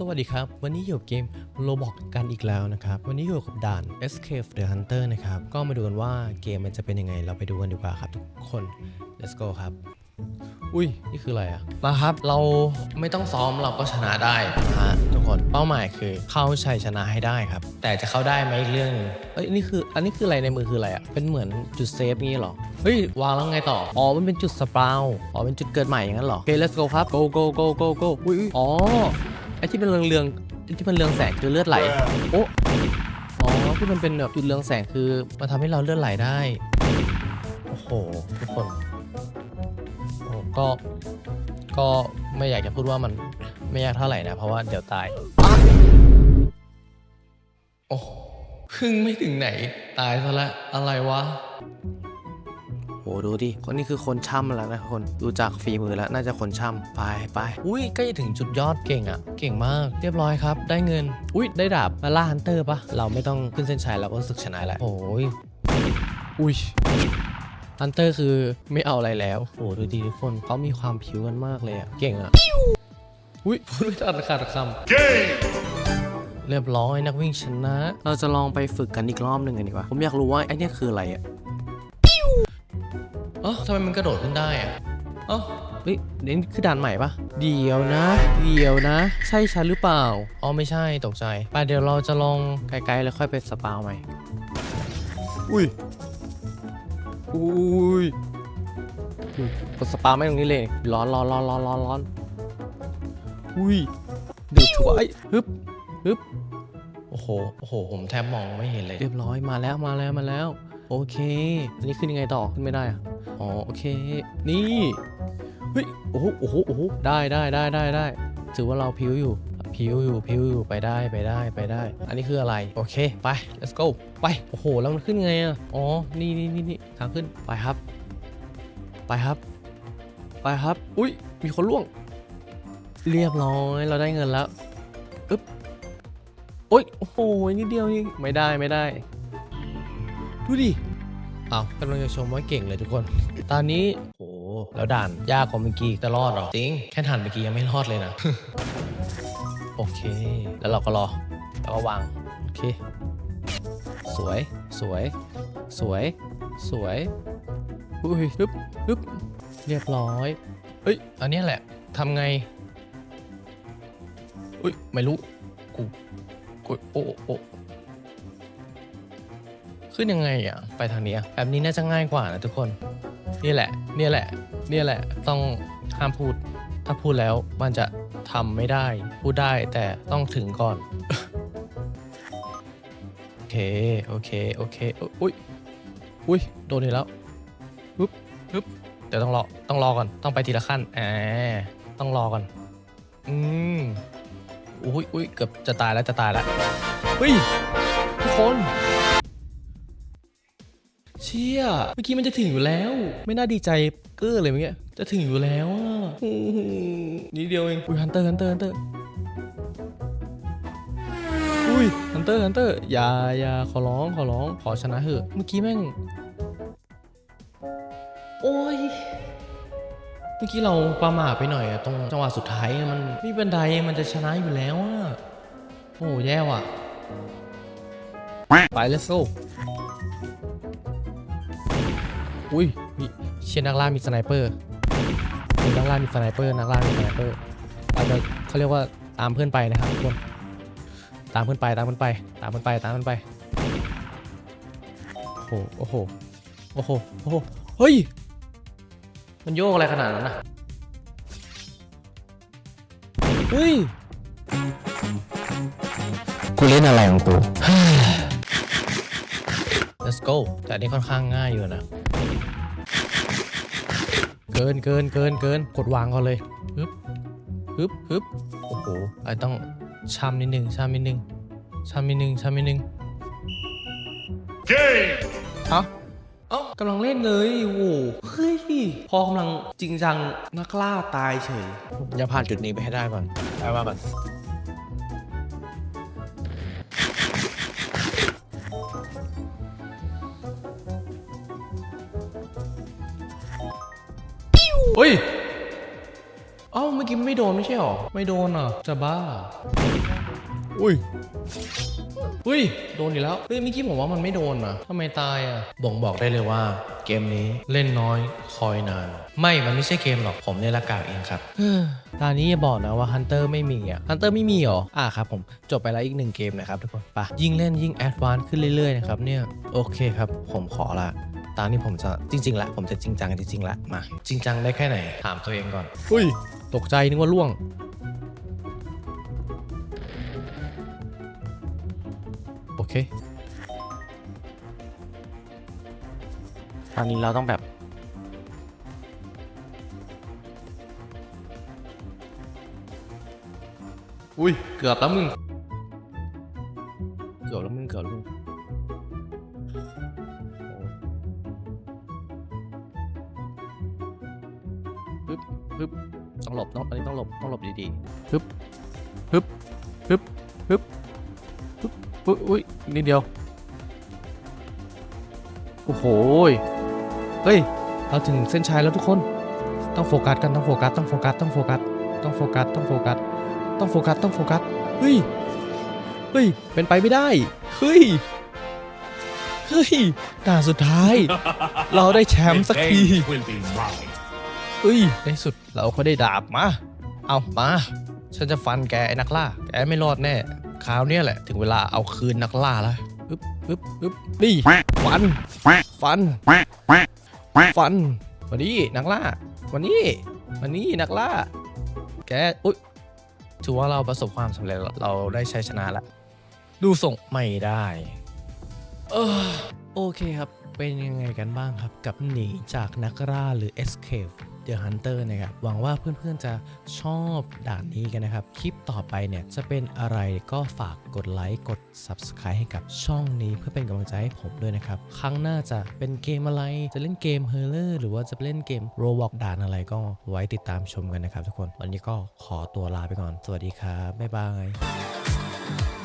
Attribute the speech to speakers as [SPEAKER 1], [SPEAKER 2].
[SPEAKER 1] สวัสดีครับ วันนี้อยู่กับเกม Roblox กันอีกแล้วนะครับ วันนี้อยู่กับด่าน Escape the Hunter นะครับ ก็มาดูกันว่าเกมมันจะเป็นยังไง เราไปดูกันดีกว่าครับทุกคน let's go ครับ อุ้ย นี่คืออะไรอะมาครับ เราไม่ต้องซ้อมเราก็ชนะได้นะฮะทุกคน เป้าหมายคือเข้าชัยชนะให้ได้ครับ แต่จะเข้าได้ไหมอีกเรื่องหนึงเอ้ย นี่คือ อันนี้คืออะไรในมือคืออะไรอะเป็นเหมือนจุดเซฟงี้เหรอ เฮ้ย วางแล้วไงต่อ อ๋อ มันเป็นจุดสปาวอ๋อ เป็นจุดเกิดใหม่อย่างนั้นเหรอ โอเค let's go ครับ go go go go go อุ้ยอุ๊ยอ๋อ ไอ้ที่เป็นเรืองเรืองๆไอ้ที่มันเรืองแสงคือเลือดไหล โอ้อ๋อที่มันเป็นแบบจุดเรืองแสงคือมันทำให้เราเลือดไหลได้ โอ้โหทุกคน โอ้ก็ ก็ไม่อยากจะพูดว่ามันไม่ยากเท่าไหร่นะ เพราะว่าเดี๋ยวตายอ๊ะโอ้เพึ่งไม่ถึงไหน ตายซะแล้วอะไรวะ โหดูดิ คนนี้คือคนช่ำแล้วนะคนดูจากฝีมือแล้วน่าจะคนช่ำไปไปอุ้ยใกล้ถึงจุดยอดเก่งอะ่ะ เก่งมาก เรียบร้อยครับ ได้เงิน อุ้ยได้ดาบมาล่าฮันเตอร์ปะเราไม่ต้องขึ้นเส้นชัยเราก็รู้สึกชนะแล้วโอ้ยอุ้ยฮันเตอร์คือไม่เอาอะไรแล้วโอ้ดูดีทุกคนเขามีความผิวกันมากเลยอะ่ะเก่งอะ่ะอุ้ยพูดไม่ทันขาดคำเรียบร้อยนักวิ่งชนะ เราจะลองไปฝึกกันอีกรอบหนึ่งกันดีกว่า ผมอยากรู้ว่าไอ้นี่คืออะไรอะ่ะ เอ๋อทำไมมันกระโดดขึ้นได้อะเอ๋อเฮ้ยนี่คือด่านใหม่ปะเดี๋ยวนะ เดี๋ยวนะ ใช่ฉันหรือเปล่า อ๋อไม่ใช่ตกใจไปเดี๋ยวเราจะลองไกลๆแล้วค่อยไปสปาวใหม่ อุ้ย อุ้ยกดสปาวไม่ตรงนี้เลย ร้อนร้อนร้อนร้อนร้อนร้อนอุ้ยดูดถั่วไอ้ยฮึบฮึบโอ้โห โอ้โห ผมแทบมองไม่เห็นเลย เรียบร้อยมาแล้วมาแล้วมาแล้ว โอเคอันนี้ขึ้นยังไงต่อขึ้นไม่ได้อะอ๋อโอเค นี่เฮ้ยโอ้โหโอ้โหโอ้โหได้ได้ได้ได้ได้ถือว่าเราพิ้วอยู่พิ้วอยู่พิ้วอยู่ไปได้ไปได้ไปได้ อันนี้คืออะไรโอเคไป let's go ไปโอ้โหแล้วมันขึ้นไงอะอ๋อนี่นี่นี่นี่ทางขึ้นไปครับ ไปครับ ไปครับ อุ้ยมีคนล่วง เรียบร้อยเราได้เงินแล้วอึ๊บโอ้ยโอ้โหนิดเดียวเองไม่ได้ไม่ได้ ดูดิเอากำลังจะชมว่าเก่งเลยทุกคน ตอนนี้โหแล้วด่านยากกว่าเมื่อกี้จะรอดเหรอ จริง แค่ด่านเมื่อกี้ยังไม่รอดเลยนะ โอเค แล้วเราก็รอ แล้วก็วาง โอเค สวย สวย สวย สวยอุ้ยฮึบฮึบเรียบร้อย เอ้ย อันเนี้ยแหละทำไงอุ้ย ไม่รู้ กู กู โอ้โอ้ ขึ้นยังไงอะ ไปทางนี้อะแบบนี้น่าจะง่ายกว่านะทุกคน นี่แหละ เนี่ยแหละ เนี่ยแหละ ต้องห้ามพูด ถ้าพูดแล้วมันจะทำไม่ได้ พูดได้แต่ต้องถึงก่อน โอเค โอเค โอเค อุ๊ยอุ้ย อุ้ย โดนอีกแล้วปึ๊บปึ๊บเดี๋ยวต้องรอ ต้องรอก่อน ต้องไปทีละขั้นแอบต้องรอก่อน อืมอุ้ยอุ้ยเกือบจะตายแล้ว จะตายแล้ว เฮ้ย ทุกคน เชี่ย เมื่อกี้มันจะถึงอยู่แล้ว ไม่น่าดีใจเก้อเลยเมื่อกี้ จะถึงอยู่แล้วอะนิดเดียวเอง อุ้ยฮันเตอร์ฮันเตอร์ฮันเตอร์ อุ้ยฮันเตอร์ฮันเตอร์ อย่าอย่าขอร้องขอร้องขอชนะเถอะ เมื่อกี้แม่ง โอ้ยเมื่อกี้เราประมาทไปหน่อยอะตรงจังหวะสุดท้ายมันมีบันไดมันจะชนะอยู่แล้วอะโอ้แย่ว่ะ ไป let's go อุ้ยมีเชียร์นักล่ามีสไนเปอร์มีนักล่ามีสไนเปอร์นักล่ามีสไนเปอร์เราจะเขาเรียกว่าตามเพื่อนไปนะครับทุกคนตามเพื่อนไปตามเพื่อนไปตามเพื่อนไปตามเพื่อนไปโอ้โหโอ้โหโอ้โหโอ้โหเฮ้ยมันโยกอะไรขนาดนั้นนะเฮ้ย
[SPEAKER 2] กูเล่นอะไรของกู
[SPEAKER 1] let's go แต่อันนี้ค่อนข้างง่ายอยู่นะ เกินเกินเกินเกินกดวางก่อนเลยฮึบฮึบฮึบโอ้โหไอต้องช้ำนิดนึงช้ำนิดนึงช้ำนิดนึงช้ำนิดนึงเอ้าเอ้ากำลังเล่นเลยโอ้โหเฮ้ยพอกำลังจริงจังนักล่าตายเฉยอย่าผ่านจุดนี้ไปให้ได้ก่อนไปว่าก่อน เฮ้ย เอ้าเมื่ออกี้ไม่โดนไม่ใช่หรอ ไม่โดนอะจะบ้า อุ้ยอุ้ย โดนอีกแล้ว เฮ้ยเมื่อกี้ผมว่ามันไม่โดนอะทำไมตายอะ บ่งบอกได้เลยว่า เกมนี้เล่นน้อยคอยนาน ไม่ มันไม่ใช่เกมหรอก ผมเนี่ยละกากเองครับตอนนี้อย่าบอกนะว่าฮันเตอร์ไม่มีอะฮันเตอร์ไม่มีเหรอ อ่าครับผมจบไปแล้วอีกหนึ่งเกมนะครับทุกคนไปะยิ่งเล่นยิ่งแอดวานซ์ขึ้นเรื่อยๆนะครับเนี่ย โอเคครับ ผมขอละ ตอนนี้ผมจะจริงๆละผมจะจริงจังจริงๆละมา จริงจังได้แค่ไหน ถามตัวเองก่อน อุ้ย ตกใจนึกว่าล่วง โอเค
[SPEAKER 2] ตอนนี้เราต้องแบบ
[SPEAKER 1] อุ้ย เกือบแล้วมึง เกือบแล้วมึงเกือบแล้วมึง ต้องหลบต้องอันนี้ต้องหลบต้องหลบดีๆปึ๊บปึ๊บปึ๊บปึ๊บปึ๊บปึ๊บอุ้ยนิดเดียว โอ้โหยเฮ้ยเราถึงเส้นชัยแล้วทุกคน ต้องโฟกัสกันต้องโฟกัสต้องโฟกัสต้องโฟกัสต้องโฟกัสต้องโฟกัสต้องโฟกัสต้องโฟกัสเฮ้ยเฮ้ยเป็นไปไม่ได้เฮ้ยเฮ้ยด่านสุดท้าย เราได้แชมป์สักที เอ้ยในสุดเราก็ได้ดาบมา เอามา ฉันจะฟันแกไอ้นักล่า แกไม่รอดแน่ คราวเนี้ยแหละถึงเวลาเอาคืนนักล่าแล้วปึ๊บปึ๊บปึ๊บนี่ฟัน ฟัน ฟัน วันนี้นักล่า วันนี้ วันนี้นักล่า แก อุ๊ยถือว่าเราประสบความสำเร็จ เราได้ชัยชนะล้วดูส่งไม่ได้ เออ โอเคครับ เป็นยังไงกันบ้างครับกับหนีจากนักล่าหรือ Escape the Hunter นะครับ หวังว่าเพื่อนๆจะชอบด่านนี้กันนะครับ คลิปต่อไปเนี่ยจะเป็นอะไรก็ฝากกดไลค์กด Subscribe ให้กับช่องนี้เพื่อเป็นกำลังใจให้ผมด้วยนะครับ ครั้งหน้าจะเป็นเกมอะไร จะเล่นเกม h e r l e r หรือว่าจะเล่นเกม Roblox ด่านอะไรก็ไว้ติดตามชมกันนะครับทุกคน วันนี้ก็ขอตัวลาไปก่อน สวัสดีครับ บ๊ายบาย